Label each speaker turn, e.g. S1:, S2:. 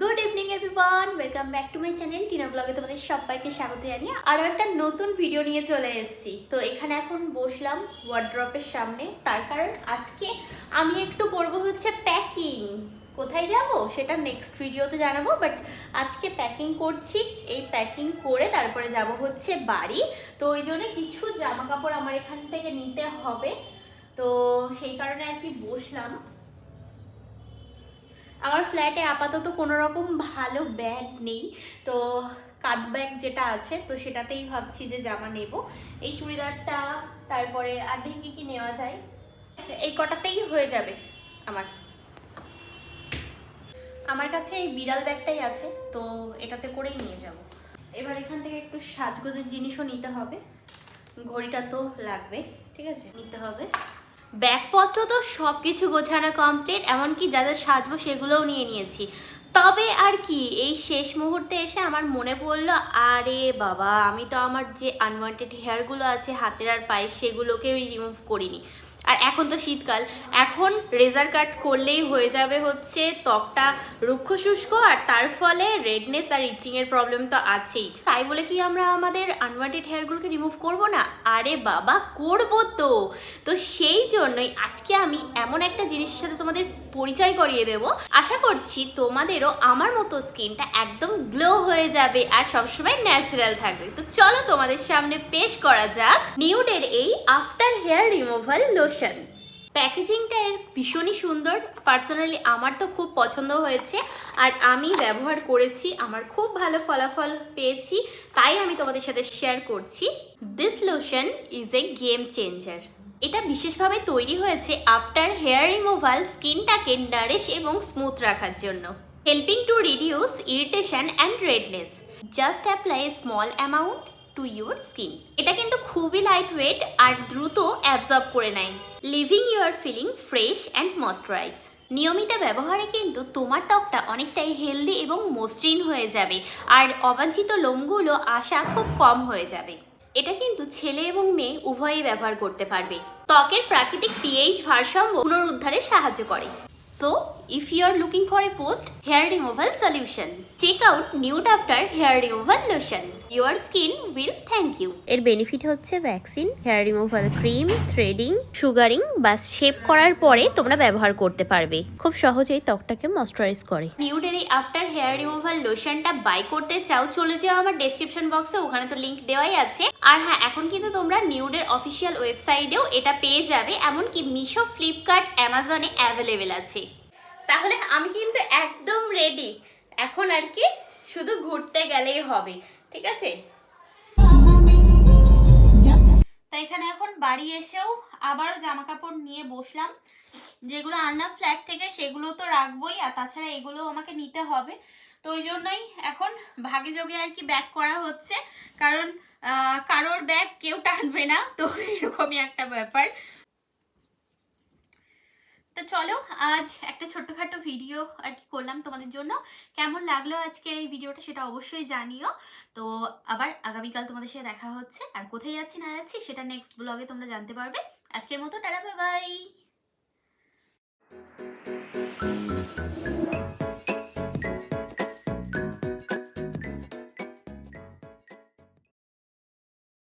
S1: Good evening everyone welcome back to my channel Tina ব্লগে তোমাদের সবাইকে স্বাগত জানিয়ে আরও একটা নতুন ভিডিও নিয়ে চলে এসেছি। তো এখানে এখন বসলাম ওয়ার্ড্রপের সামনে। তার কারণ আজকে আমি একটু করব হচ্ছে প্যাকিং কোথায় যাব সেটা নেক্সট ভিডিওতে জানাব বাট আজকে প্যাকিং করছি। এই প্যাকিং করে তারপরে যাব হচ্ছে বাড়ি। তো ওই জন্য কিছু জামা কাপড় আমার এখান থেকে নিতে হবে। তো সেই কারণে আর কি বসলাম। আমার ফ্ল্যাটে আপাতত কোনো রকম ভালো ব্যাগ নেই। তো কাঁধ ব্যাগ যেটা আছে, তো সেটাতেই ভাবছি যে জামা নেব। এই চুড়িদারটা, তারপরে আর দেখি কি নেওয়া যায়। এই কটাতেই হয়ে যাবে আমার। আমার কাছে এই বিড়াল ব্যাগটাই আছে, তো এটাতে করেই নিয়ে যাব। এবার এখান থেকে একটু সাজগোজের জিনিসও নিতে হবে। ঘড়িটা তো লাগবে, ঠিক আছে? নিতে হবে। ব্যাগপত্র তো সব কিছু গোছানো কমপ্লিট এমনকি যা যা সাজবো সেগুলোও নিয়ে নিয়েছি। তবে আর কি, এই শেষ মুহূর্তে এসে আমার মনে পড়ল, আরে বাবা, আমি তো আমার যে আনওয়ান্টেড হেয়ারগুলো আছে, হাতের আর পায়ে সেগুলোকেও রিমুভ করিনি। আর এখন তো শীতকাল। এখন রেজার কাট করলেই হয়ে যাবে হচ্ছে ত্বকটা রুক্ষ শুষ্ক আর তার ফলে রেডনেস আর ইচিংয়ের প্রবলেম তো আছেই। তাই বলে কি আমরা আমাদের আনওয়ান্টেড হেয়ারগুলোকে রিমুভ করব না? আরে বাবা, করব তো। তো সেই জন্যই আজকে আমি এমন একটা জিনিসের সাথে তোমাদের পরিচয় করিয়ে দেব। আশা করছি তোমাদেরও আমার মতো স্কিনটা একদম গ্লো হয়ে যাবে আর সবসময় ন্যাচারাল থাকবে। তো চলো তোমাদের সামনে পেশ করা যাক নিউডের এই আফটার হেয়ার রিমুভাল লোশন প্যাকেজিংটা এর ভীষণই সুন্দর। পার্সোনালি আমার তো খুব পছন্দ হয়েছে আর আমি ব্যবহার করেছি, আমার খুব ভালো ফলাফল পেয়েছি, তাই আমি তোমাদের সাথে শেয়ার করছি। This lotion is a game changer এটা বিশেষভাবে তৈরি হয়েছে আফটার হেয়ার রিমুভাল স্কিনটাকে নারিশ এবং স্মুথ রাখার জন্য। Helping to reduce irritation and redness just apply small amount to your skin এটা কিন্তু খুবই লাইট ওয়েট আর দ্রুত অ্যাবজর্ব করে নেয়। Leaving your feeling fresh and moisturise নিয়মিত ব্যবহারে কিন্তু তোমার ত্বকটা অনেকটাই হেলদি এবং মসৃণ হয়ে যাবে। আর অবাঞ্ছিত লোমগুলো আসা খুব কম হয়ে যাবে। এটা কিন্তু ছেলে এবং মেয়ে উভয়েই ব্যবহার করতে পারবে। ত্বকের প্রাকৃতিক পিএইচ ভারসাম্য পুনরুদ্ধারে সাহায্য করে। So if you are looking for a post hair removal solution check out Nude after hair removal lotion your skin will thank you এর বেনিফিট হচ্ছে waxing hair removal cream threading sugaring বা shape করার পরে তোমরা ব্যবহার করতে পারবে। খুব সহজেই ত্বকটাকে ময়শ্চারাইজ করে। নিউডের আফটার হেয়ার রিমুভাল লোশনটা বাই করতে চাও চলে যাও আমার ডেসক্রিপশন বক্সে ওখানে তো লিংক দেওয়াই আছে। আর হ্যাঁ এখন কিন্তু তোমরা নিউডের অফিসিয়াল ওয়েবসাইটেও এটা পেয়ে যাবে এমনকি মিশো ফ্লিপকার্ট অ্যামাজনে অ্যাভেলেবেল আছে। তাহলে আমি কিন্তু একদম রেডি এখন আর কি শুধু ঘুরতে গেলেই হবে। ঠিক আছে? তাই এখানে এখন বাড়ি এসেও আবারও জামা কাপড় নিয়ে বসলাম। যেগুলো আনলাম ফ্ল্যাট থেকে সেগুলো তো রাখবোই, আর তাছাড়া এগুলো আমাকে নিতে হবে। তো ওই জন্যই এখন ভাগে যোগে আর কি ব্যাগ করা হচ্ছে। কারণ কারোর ব্যাগ কেউ টানবে না। তো এরকমই একটা ব্যাপার। তো চলো, আজ একটা ছোট্টখাটো ভিডিও আর কি করলাম তোমাদের জন্য। কেমন লাগল আজকে এই ভিডিওটা সেটা অবশ্যই জানিও। তো আবার আগামীকাল তোমাদের সাথে দেখা হচ্ছে। আর কোথায় যাচ্ছি, না যাচ্ছি, সেটা নেক্সট ব্লগে তোমরা জানতে পারবে। আজকের মতো টাটা বাই বাই